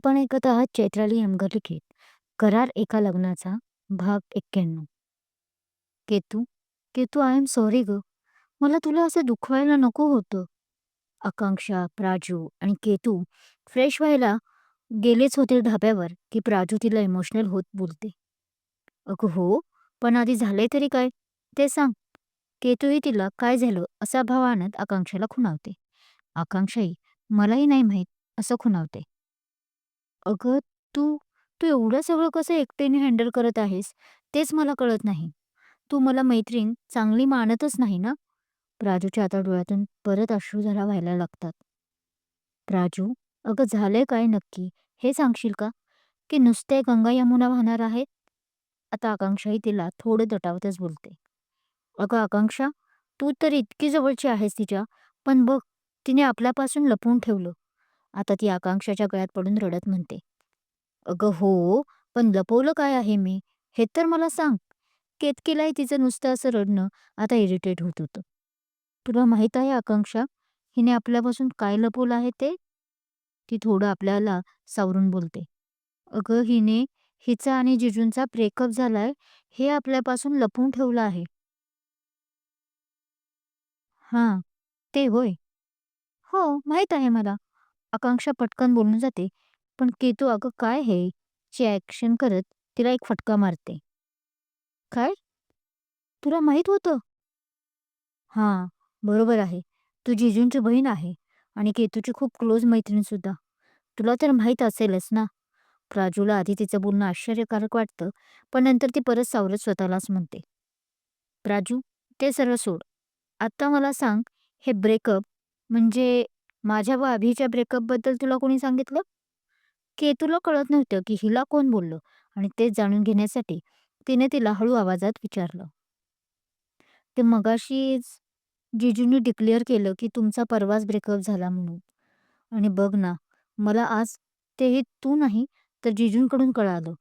आपण ऐकत आहात चैत्राली यमगर लिखित करार एका लग्नाचा भाग एक्क्याण्णव. Ketu Ketu I am sorry ग. मला तुला असं दुखवायला नको होतं. आकांक्षा प्राजू आणि केतू फ्रेश व्हायला गेलेच होते ढाब्यावर की प्राजू तिला इमोशनल होत बोलते. अगं हो पण आधी झाले तरी काय? ते सांग. केतूही तिला काय झालं असा भाव आणत आकांक्षाला खुणावते. आकांक्षाही मलाही नाही माहीत असं खुणावते. अगं तू तू एवढं सगळं कसं एकट्याने हँडल करत आहेस तेच मला कळत नाही. तू मला मैत्रीण चांगली मानतच नाही ना? राजूच्या आता डोळ्यातून परत अश्रू झाला व्हायला लागतात. राजू अगं झालंय काय नक्की? हे सांगशील का? की नुसते गंगा यमुना वाहणार आहेत? आता आकांक्षाही तिला थोडं दटावतच बोलते. अगं आकांक्षा तू तर इतकी जवळची आहेस तिच्या पण बघ तिने आपल्यापासून लपवून ठेवलं. आता ती आकांक्षाच्या गळ्यात पडून रडत म्हणते. अगं हो पण लपवलं काय आहे मी? हे तर मला सांग. केतकीलाही तिचं नुसतं असं रडणं आता इरिटेट होत होतं. तुला माहीत आहे आकांक्षा? हिने आपल्यापासून काय लपवलं आहे ते? ती थोडं आपल्याला सावरून बोलते. अगं हिने हिचा आणि जिजूंचा ब्रेकअप झालाय हे आपल्यापासून लपवून ठेवलं आहे. हां ते होय. हो माहीत आहे मला. आकांक्षा पटकन बोलून जाते पण केतू अगं काय हे? ची ऍक्शन करत तिला एक फटका मारते. काय? तुला माहीत होतं? हां बरोबर आहे. तू जिजूंची बहीण आहे आणि केतूची खूप क्लोज मैत्रीण सुद्धा तुला तर माहीत असेलच ना? प्राजूला आधी तिचं बोलणं आश्चर्यकारक वाटतं पण नंतर ती परत सावरत स्वतःलाच म्हणते. प्राजू ते सर्व सोड. आत्ता मला सांग हे ब्रेकअप म्हणजे माझ्या व अभिच्या ब्रेकअपबद्दल तुला कोणी सांगितलं? केतूला कळत नव्हतं की हिला कोण बोललं आणि ते जाणून घेण्यासाठी तिने तिला हळू आवाजात विचारलं. ते मगाशीच जिजूने डिक्लेअर केलं की तुमचा परवाच ब्रेकअप झाला म्हणून. आणि बघ ना मला आज ते हे तू नाही तर जिजूंकडून कळालं.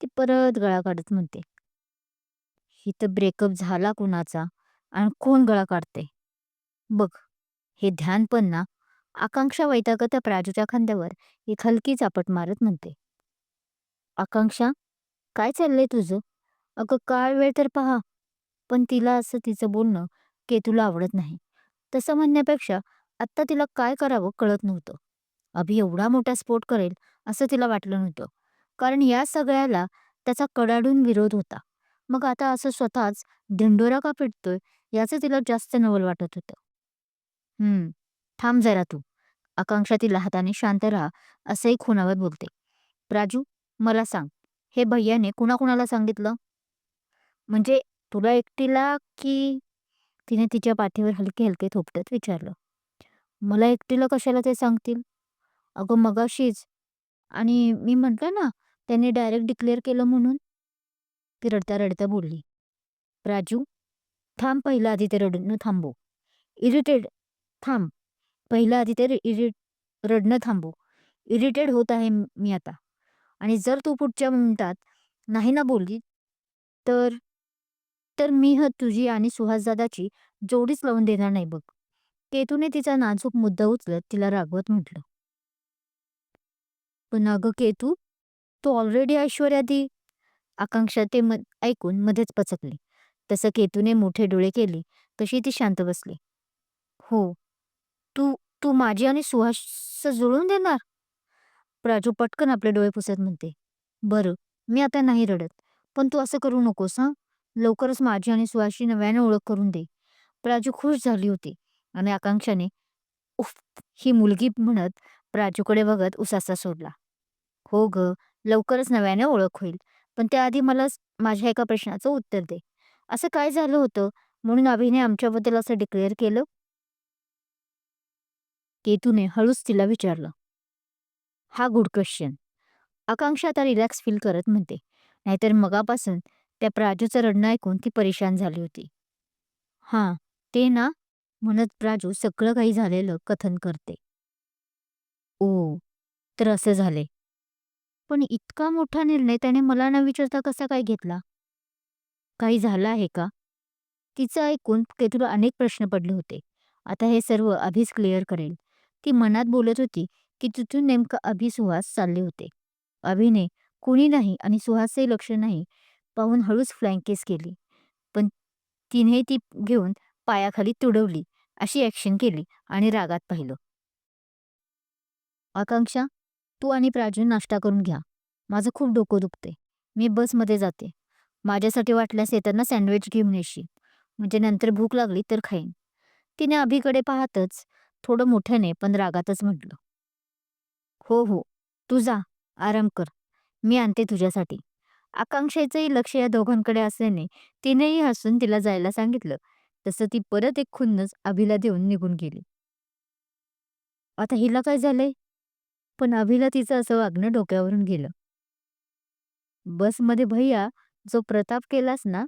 ती परत गळा काढत म्हणते. इथं ब्रेकअप झाला कुणाचा आणि कोण गळा काढते बघ हे ध्यान पण ना आकांक्षा वैतागत प्राजूच्या खांद्यावर एक हलकी चापट मारत म्हणते. आकांक्षा काय चाललंय तुझं? अगं काय वेळ तर पहा. पण तिला असं तिचं बोलणं केतूला आवडत नाही. तसं म्हणण्यापेक्षा आत्ता तिला काय करावं कळत नव्हतं. अभि एवढा मोठा स्फोट करेल असं तिला वाटलं नव्हतं. कारण या सगळ्याला त्याचा कडाडून विरोध होता. मग आता असं स्वतःच धिंडोरा का पिटतोय याचं तिला जास्त नवल वाटत होतं. हम्म. थांब जरा तू. आकांक्षा तिला हाताने शांत राहा असंही खुनावर बोलते. राजू मला सांग हे भैयाने कुणाकुणाला सांगितलं? म्हणजे तुला एकटीला की तिने तिच्या पाठीवर हलके हलके थोपटत विचारलं. मला एकटीला कशाला ते सांगतील? अगं मगाशीच. आणि मी म्हटलं ना त्यांनी डायरेक्ट डिक्लेअर केलं म्हणून. ती रडता रडता बोलली. राजू थांब पहिलं आधी ते रडून थांबू इरिटेड थांब. पहिलं आधी ते इरि रडणं थांबव. इरिटेड होत आहे मी आता. आणि जर तू पुढच्या मिनिटात नाही ना बोलली तर तर मी ह तुझी आणि सुहासदादाची जोडीच लावून देणार नाही बघ. केतूने तिचा नाजूक मुद्दा उचलत तिला रागवत म्हटलं. पण अगं केतू तू ऑलरेडी ऐश्वर्या दी आकांक्षा ते मध ऐकून मध्येच पचकली. तसं केतूने मोठे डोळे केले तशी ती शांत बसली. हो तू तू माझी आणि सुहास जुळून देणार? प्राजू पटकन आपले डोळे पुसत म्हणते. बरं मी आता नाही रडत पण तू असं करू नकोस हां? लवकरच माझी आणि सुहासची नव्याने ओळख करून दे. प्राजू खुश झाली होती आणि आकांक्षाने उफ ही मुलगी म्हणत प्राजूकडे बघत उसासा सोडला. हो ग लवकरच नव्याने ओळख होईल पण त्याआधी मला माझ्या एका प्रश्नाचं उत्तर दे. असं काय झालं होतं? म्हणून अभिने आमच्याबद्दल असं डिक्लेअर केलं? केतूने हळूच तिला विचारलं. हा गुड क्वेश्चन आकांक्षा आता रिलॅक्स फील करत म्हणते. नाहीतर मगापासून त्या प्राजूचं रडणं ऐकून ती परेशान झाली होती. हां ते ना म्हणत प्राजू सगळं काही झालेलं कथन करते. ओ तर असं झाले पण इतका मोठा निर्णय त्याने मला न विचारता कसा काय घेतला? काही झालं आहे का? तिचं ऐकून केतूला अनेक प्रश्न पडले होते. आता हे सर्व आधीच क्लिअर करेल. ती मनात बोलत होती की तिथून नेमकं अभि सुहास चालले होते. अभिने कुणी नाही आणि सुहासही लक्ष नाही पाहून हळूच फ्लँकेस केली. पण तिने ती घेऊन पायाखाली तुडवली अशी ॲक्शन केली आणि रागात पाहिलं. आकांक्षा तू आणि प्राजू नाश्ता करून घ्या. माझं खूप डोकं दुखते मी बसमध्ये जाते. माझ्यासाठी वाटल्यास येताना सँडविच घेऊन येशील. म्हणजे नंतर भूक लागली तर खाईन. तिने अभिकडे पाहतच थोडं मोठ्याने पण रागातच म्हटलं. हो हो तू जा आराम कर मी आणते तुझ्यासाठी. आकांक्षेचंही लक्ष या दोघांकडे असल्याने तिनेही हसून तिला जायला सांगितलं. तसं ती परत एक खुन्नस अभिला देऊन निघून गेली. आता हिला काय झालंय? पण अभिला तिचं असं वागणं डोक्यावरून गेलं. बसमध्ये भैया जो प्रताप केलास ना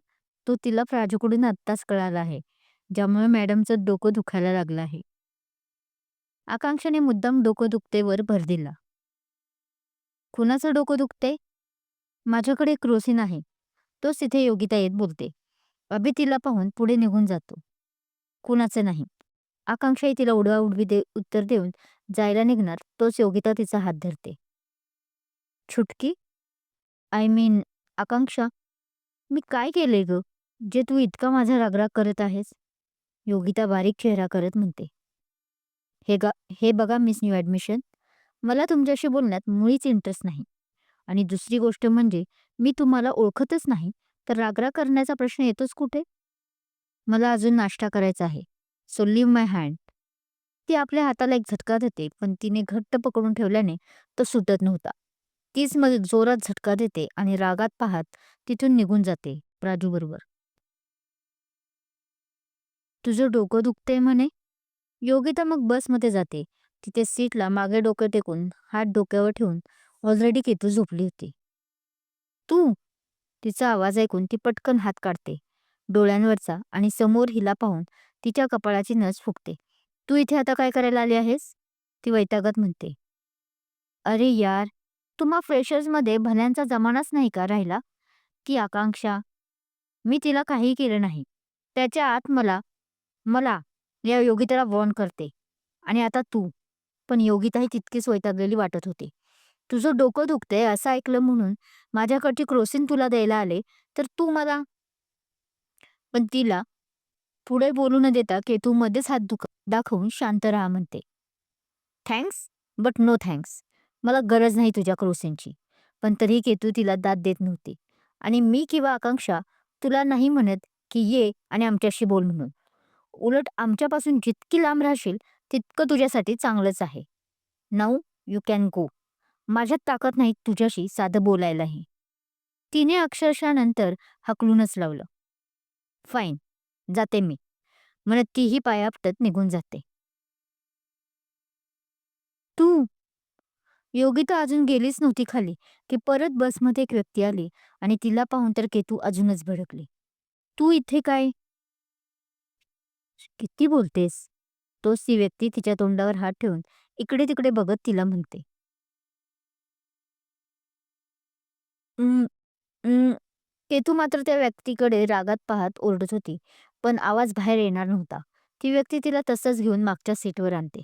तो तिला प्राजूकडून आत्ताच कळाला आहे ज्यामुळे मॅडमचं डोकं दुखायला लागलं आहे. आकांक्षाने मुद्दाम डोकं दुखतेवर भर दिला. कुणाचं डोकं दुखते माझ्याकडे क्रोसिन आहे. तोच तिथे योगिता येत बोलते. अभि तिला पाहून पुढे निघून जातो. कुणाचं नाही. आकांक्षाही तिला उडवा उडवी दे उत्तर देऊन जायला निघणार. तोच योगिता तिचा हात धरते. छुटकी? आय मीन आकांक्षा मी काय केले ग? जे तू इतका माझा रागराग करत आहेस? योगिता बारीक चेहरा करत म्हणते. हे ग हे बघा मिस न्यू ॲडमिशन. मला तुमच्याशी बोलण्यात मुळीच इंटरेस्ट नाही. आणि दुसरी गोष्ट म्हणजे मी तुम्हाला ओळखतच नाही तर रागरा करण्याचा प्रश्न येतोच कुठे? मला अजून नाश्ता करायचा आहे. सो लिव्ह माय हँड ती आपल्या हाताला एक झटका देते पण तिने घट्ट पकडून ठेवल्याने तो सुटत नव्हता. तीच मग जोरात झटका देते आणि रागात पाहत तिथून निघून जाते राजूबरोबर. तुझं डोकं दुखतंय म्हणे? योगिता मग बसमध्ये जाते. तिथे सीटला मागे डोकं टेकून हात डोक्यावर ठेवून ऑलरेडी केतू झोपली होती. तू! तिचा आवाज ऐकून ती पटकन हात काढते. डोळ्यांवरचा आणि समोर हिला पाहून तिच्या कपाळाची नस फुकते तू इथे आता काय करायला आली आहेस? ती वैतागत म्हणते. अरे यार तुम्हा फ्रेशर्समध्ये भल्यांचा जमानाच नाही का राहिला? ती आकांक्षा? मी तिला काही केलं नाही. त्याच्या आत मला मला या योगिताला वॉर्न करते. आणि आता तू पण योगिताही तितकीच वैतागलेली वाटत होती. तुझं डोकं दुखतंय असं ऐकलं म्हणून माझ्याकडची क्रोसिन तुला द्यायला आले तर तू मला पण तिला पुढे बोलू न देता केतू मध्येच हात दुख दाखवून शांत राहा म्हणते. Thanks but no thanks. मला गरज नाही तुझ्या क्रोसिनची. पण तरी केतू तिला दाद देत नव्हती. आणि मी किंवा आकांक्षा तुला नाही म्हणत की ये आणि आमच्याशी बोल म्हणून. उलट आमच्यापासून जितकी लांब राहशील तितकं तुझ्यासाठी चांगलंच आहे. नाऊ यू कॅन गो माझ्यात ताकद नाही तुझ्याशी साधं बोलायलाही. तिने अक्षरशः नंतर हकलूनच लावलं. फाईन जाते मी. म्हणत तीही पायापटत निघून जाते. तू? योगिता अजून गेलीच नव्हती खाली की परत बसमध्ये एक व्यक्ती आली आणि तिला पाहून तर केतू अजूनच भडकली. तू इथे काय? किती बोलतेस? तोच ती व्यक्ती तिच्या तोंडावर हात ठेवून इकडे तिकडे बघत तिला म्हणते. केतू मात्र त्या व्यक्तीकडे रागात पाहत ओरडत होती पण आवाज बाहेर येणार नव्हता. ती व्यक्ती तिला तसंच घेऊन मागच्या सीटवर आणते.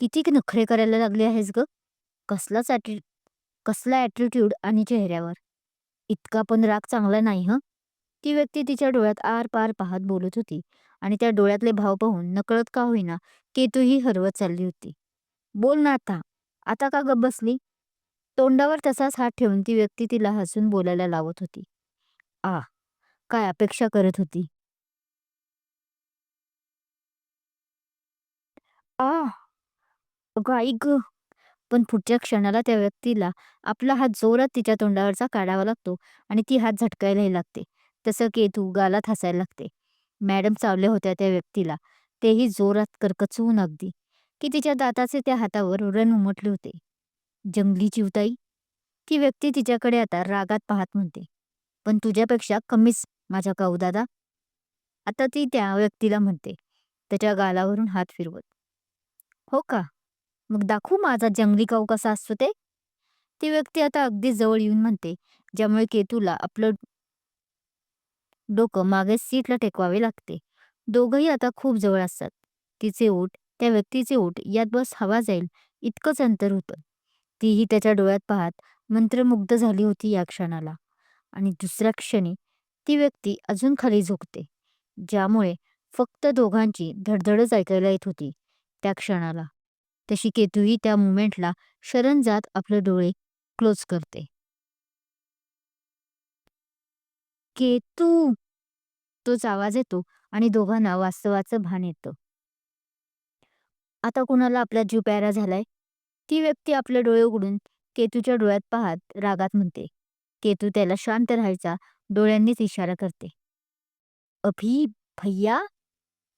किती नखरे करायला लागले आहेस ग? कसलाच कसला ॲटिट्यूड आणि चेहऱ्यावर? इतका पण राग चांगला नाही हं? ती व्यक्ती तिच्या डोळ्यात आर पार पाहत बोलत होती आणि त्या डोळ्यातले भाव पाहून नकळत का होईना केतूही हरवत चालली होती. बोल ना आता. आता का गप बसली? तोंडावर तसाच हात ठेवून ती व्यक्ती तिला हसून बोलायला लावत होती. आ काय अपेक्षा करत होती? आ अगं ग. पण पुढच्या क्षणाला त्या व्यक्तीला आपला हात जोरात तिच्या तोंडावरचा काढावा लागतो आणि ती हात झटकायलाही लागते. तसं केतू गालात हसायला लागते. मॅडम चावल्या होत्या त्या व्यक्तीला. तेही जोरात करकचवून अगदी की तिच्या दाताचे त्या हातावर रण उमटले होते. जंगली चिवताई ती व्यक्ती तिच्याकडे आता रागात पाहत म्हणते पण तुझ्यापेक्षा कमीच माझा काऊ दादा? आता ती त्या व्यक्तीला म्हणते त्याच्या गालावरून हात फिरवत. हो का? मग दाखवू माझा जंगली काऊ कसा असतो ते? ती व्यक्ती आता अगदी जवळ येऊन म्हणते ज्यामुळे केतूला आपलं डोकं मागे सीटला टेकवावे लागते. दोघंही आता खूप जवळ असतात. तिचे ओठ त्या व्यक्तीचे ओठ यात बस हवा जाईल इतकंच अंतर होतं. तीही त्याच्या डोळ्यात पाहत मंत्रमुग्ध झाली होती या क्षणाला. आणि दुसऱ्या क्षणी ती व्यक्ती अजून खाली झोकते ज्यामुळे फक्त दोघांची धडधडच ऐकायला येत होती त्या क्षणाला. तशी केतूही त्या मुमेंटला शरण जात आपले डोळे क्लोज करते. केतू. तोच आवाज येतो आणि दोघांना वास्तवाचं भान येतं. आता कुणाला आपला जीव प्यारा झालाय? ती व्यक्ती आपले डोळे उघडून केतूच्या डोळ्यात पाहत रागात म्हणते. केतू त्याला शांत राहायचा डोळ्यांनीच इशारा करते. अभि भैया?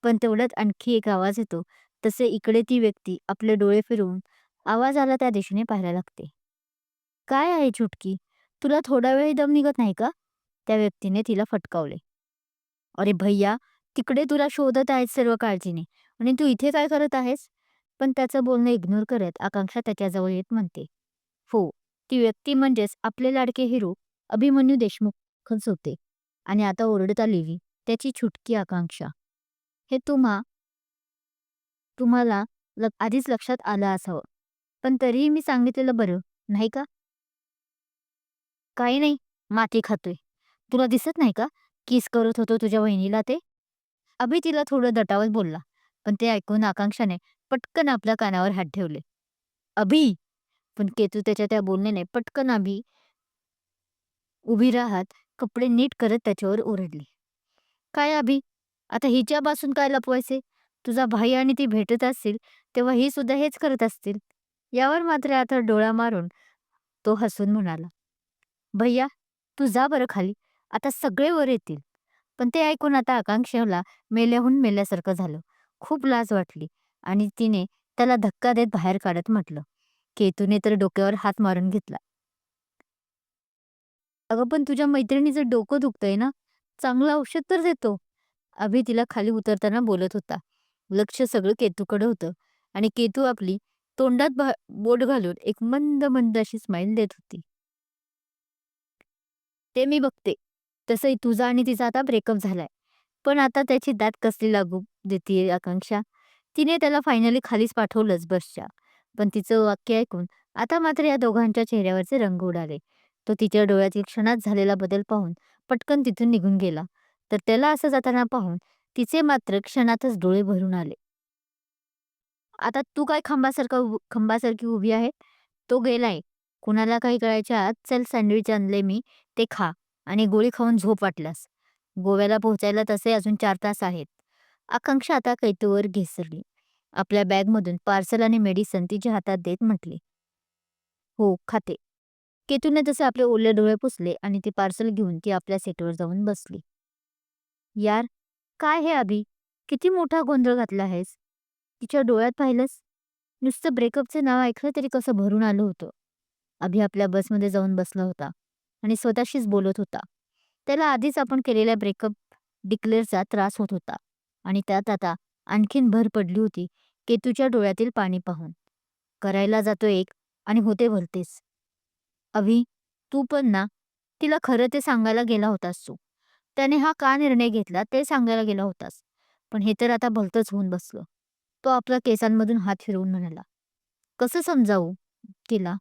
पण तेवढ्यात आणखी एक आवाज येतो. तसे इकडे ती व्यक्ती आपले डोळे फिरवून आवाजाला त्या दिशेने पाहायला लागते. काय आहे चुटकी तुला थोडा वेळही दम निघत नाही का? त्या व्यक्तीने तिला फटकावले. अरे भैया तिकडे तुला शोधत आहेत सर्व काळजीने आणि तू इथे काय करत आहेस? पण त्याचं बोलणं इग्नोर करत आकांक्षा त्याच्याजवळ येत म्हणते. हो ती व्यक्ती म्हणजेच आपले लाडके हिरो अभिमन्यू देशमुखच होते आणि आता ओरडत आलेली त्याची छुटकी आकांक्षा. हे तुम्हा तुम्हाला ल आधीच लक्षात आलं असावं पण तरीही मी सांगितलेलं बरं नाही का? काही नाही माती खातोय. तुला दिसत नाही का? किस करत होतो तुझ्या वहिनीला ते? अभि तिला थोडं दटावत बोलला पण ते ऐकून आकांक्षाने पटकन आपल्या कानावर हात ठेवले. अभि! पण केतू त्याच्या त्या बोलण्याने पटकन अभि उभी राहत कपडे नीट करत त्याच्यावर ओरडले. काय अभि? आता हिच्यापासून काय लपवायचे? तुझा भाई आणि ती भेटत असतील तेव्हा ही सुद्धा हेच करत असतील. यावर मात्र आता डोळा मारून तो हसून म्हणाला भैया तू जा बरं खाली. आता सगळे वर येतील. पण ते ऐकून आता आकांक्षेला मेल्याहून मेल्यासारखं झालं. खूप लाज वाटली आणि तिने त्याला धक्का देत बाहेर काढत म्हटलं केतूने तर डोक्यावर हात मारून घेतला. अगं पण तुझ्या मैत्रिणीचं डोकं दुखतंय ना चांगलं औषध तर देतो. अभि तिला खाली उतरताना बोलत होता. लक्ष सगळं केतूकडे होतं आणि केतू आपली तोंडात बोट घालून एक मंद मंद अशी स्माइल देत होती. ते मी बघते. तसंही तुझा आणि तिचा आता ब्रेकअप झालाय. पण आता त्याची दात कसली लागू देते आकांक्षा? तिने त्याला फायनली खालीच पाठवलंच बसच्या. पण तिचं वाक्य ऐकून आता मात्र या दोघांच्या चेहऱ्यावरचे रंग उडाले. तो तिच्या डोळ्यातील क्षणात झालेला बदल पाहून पटकन तिथून निघून गेला. तर त्याला असं जाताना पाहून तिचे मात्र क्षणातच डोळे भरून आले. आता तू काय खांबासारखा खंबासारखी उभी आहे? तो गेलाय. कुणाला काही कळायच्या आत चल सँडविच आणले मी. ते खा. आणि गोळी खाऊन झोप वाटलास गोव्याला पोहोचायला तसे अजून चार तास आहेत. आकांक्षा आता कैतूवर घेसरली. आपल्या बॅगमधून पार्सल आणि मेडिसन तिच्या हातात देत म्हटली. हो खाते. केतूने तसे आपले ओले डोळे पुसले आणि ते पार्सल घेऊन ती आपल्या सीटवर जाऊन बसली. यार काय हे अभि? किती मोठा गोंधळ घातला आहेस? तिच्या डोळ्यात पाहिलंस? नुसतं ब्रेकअपचे नाव ऐकलं तरी कसं भरून आलं होतं? अभि आपल्या बसमध्ये जाऊन बसला होता. आणि स्वतःशीच बोलत होता. त्याला आधीच आपण केलेल्या ब्रेकअप डिक्लेअरचा त्रास होत होता आणि त्यात आता आणखीन भर पडली होती केतूच्या डोळ्यातील पाणी पाहून. करायला जातो एक आणि होते भलतेच. अभि तू पण ना तिला खरं ते सांगायला गेला होतास तू. त्याने हा का निर्णय घेतला ते सांगायला गेला होतास. पण हे तर आता भलतंच होऊन बसलं. तो आपल्या केसांमधून हात फिरवून म्हणाला कसं समजावू तिला?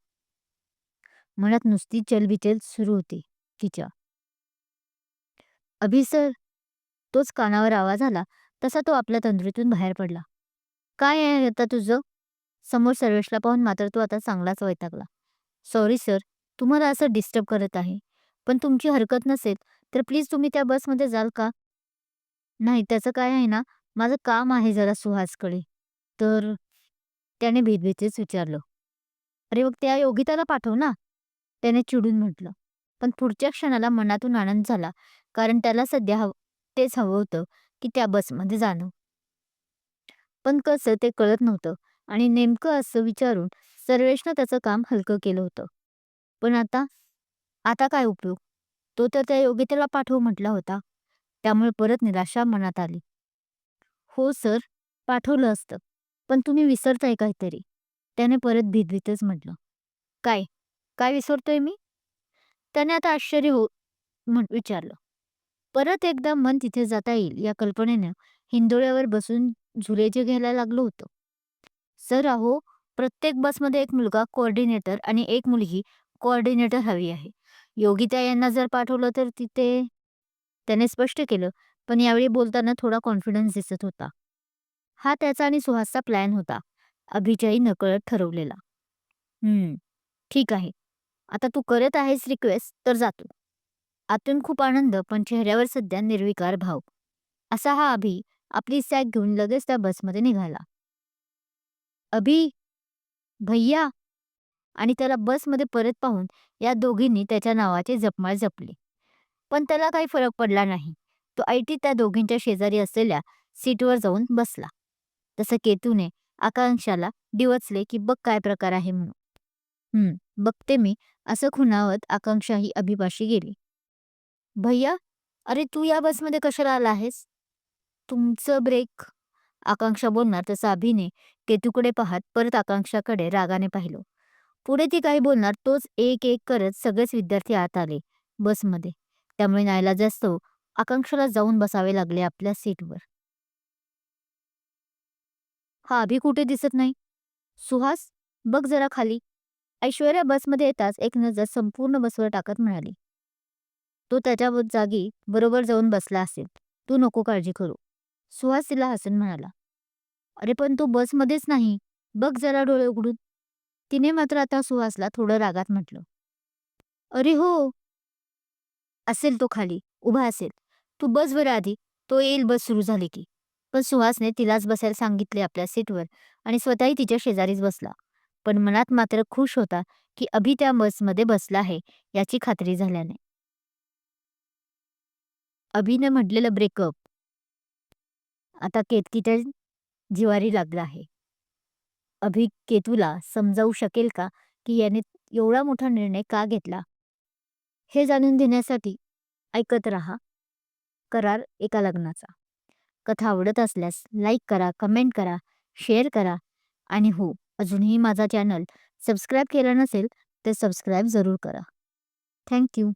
मनात नुसती चलबिचल सुरू होती तिच्या. अभि सर तोच कानावर आवाज आला तसा तो आपल्या तंद्रीतून बाहेर पडला. काय आहे आता तुझं? समोर सर्वेशला पाहून मात्र तो आता चांगलाच वैतागला. सॉरी सर तुम्हाला असं डिस्टर्ब करत आहे. पण तुमची हरकत नसेल तर प्लीज तुम्ही त्या बसमध्ये जाल का? नाही त्याचं काय आहे ना माझं काम आहे जरा सुहासकडे. तर त्याने भीतभीतीच विचारलं. अरे मग त्या योगिताला पाठव ना. त्याने चिडून म्हटलं. पण पुढच्या क्षणाला मनातून आनंद झाला कारण त्याला सध्या हव तेच हवं होतं की त्या बसमध्ये जाणं. पण कसं ते कळत नव्हतं आणि नेमकं असं विचारून सर्वेशनं त्याचं काम हलकं केलं होतं. पण आता आता काय उपयोग? तो तर त्या योग्यतेला पाठवू म्हटला होता. त्यामुळे परत निराशा मनात आली. हो सर पाठवलं असतं. पण तुम्ही विसरताय काहीतरी. त्याने परत भीतभीतच म्हटलं. काय? काय विसरतोय मी त्याने आता आश्चर्य हो म्हण विचारलं परत एकदा मन तिथे जाता येईल या कल्पनेनं हिंदोळ्यावर बसून झुलेजे घ्यायला लागलो होतं सर अहो प्रत्येक बसमध्ये एक मुलगा कोऑर्डिनेटर आणि एक मुलगी कोऑर्डिनेटर हवी आहे. योगिता यांना जर पाठवलं तर तिथे त्याने स्पष्ट केलं, पण यावेळी बोलताना थोडा कॉन्फिडन्स दिसत होता. हा त्याचा आणि सुहासचा प्लॅन होता. अभिजयी नकळत ठरवलेला. हम्म, ठीक आहे. आता तू करत आहेस रिक्वेस्ट तर जातो. आतून खूप आनंद पण चेहऱ्यावर सध्या निर्विकार भाव. असा हा अभि आपली सॅक घेऊन लगेच त्या बसमध्ये निघाला. अभि, भैया आणि त्याला बसमध्ये परत पाहून या दोघींनी त्याच्या नावाचे जपमाळ जपली. पण त्याला काही फरक पडला नाही. तो ऐटीत त्या दोघींच्या शेजारी असलेल्या सीटवर जाऊन बसला. तसं केतूने आकांक्षाला डिवचले की बघ काय प्रकार आहे म्हणून. हम्म, बघते मी असं खुणावत आकांक्षाही अभिपाशी गेली. भैया, अरे तू या बसमध्ये कशाला आला आहेस? तुमचं ब्रेक आकांक्षा बोलणार तसा अभिने केतूकडे पाहत परत आकांक्षाकडे रागाने पाहिलं. पुढे ती काही बोलणार तोच एक एक करत सगळेच विद्यार्थी आत आले बसमध्ये. त्यामुळे नाईलाजास्तव आकांक्षाला जाऊन बसावे लागले आपल्या सीटवर. हा अभि कुठे दिसत नाही? सुहास, बघ जरा खाली. ऐश्वर्या बसमध्ये येताच एक नजर संपूर्ण बसवर टाकत म्हणाली. तो त्याच्या जागी बरोबर जाऊन बसला असेल. तू नको काळजी करू. सुहास तिला हसून म्हणाला. अरे पण तू बसमध्येच नाही. बघ जरा डोळे उघडून. तिने मात्र आता सुहासला थोडं रागात म्हटलं. अरे हो. असेल तो खाली, उभा असेल. तू बस बरं आधी, तो येईल बस सुरू झाली की. पण सुहासने तिलाच बसायला सांगितले आपल्या सीटवर आणि स्वतःही तिच्या शेजारीच बसला. पण मनात मात्र खुश होता की अभि त्या बसमध्ये बसला आहे याची खात्री झाल्याने. अभिने म्हटलेलं ब्रेकअप आता केतकीच्या जिवारी लागला आहे. अभि केतूला समजावू शकेल का की याने एवढा मोठा निर्णय का घेतला? हे जाणून घेण्यासाठी ऐकत रहा करार एका लग्नाचा. कथा आवडत असल्यास लाईक करा, कमेंट करा, शेअर करा आणि हो, अजूनही माझा चॅनल सबस्क्राईब केला नसेल तर सबस्क्राईब जरूर करा. थँक्यू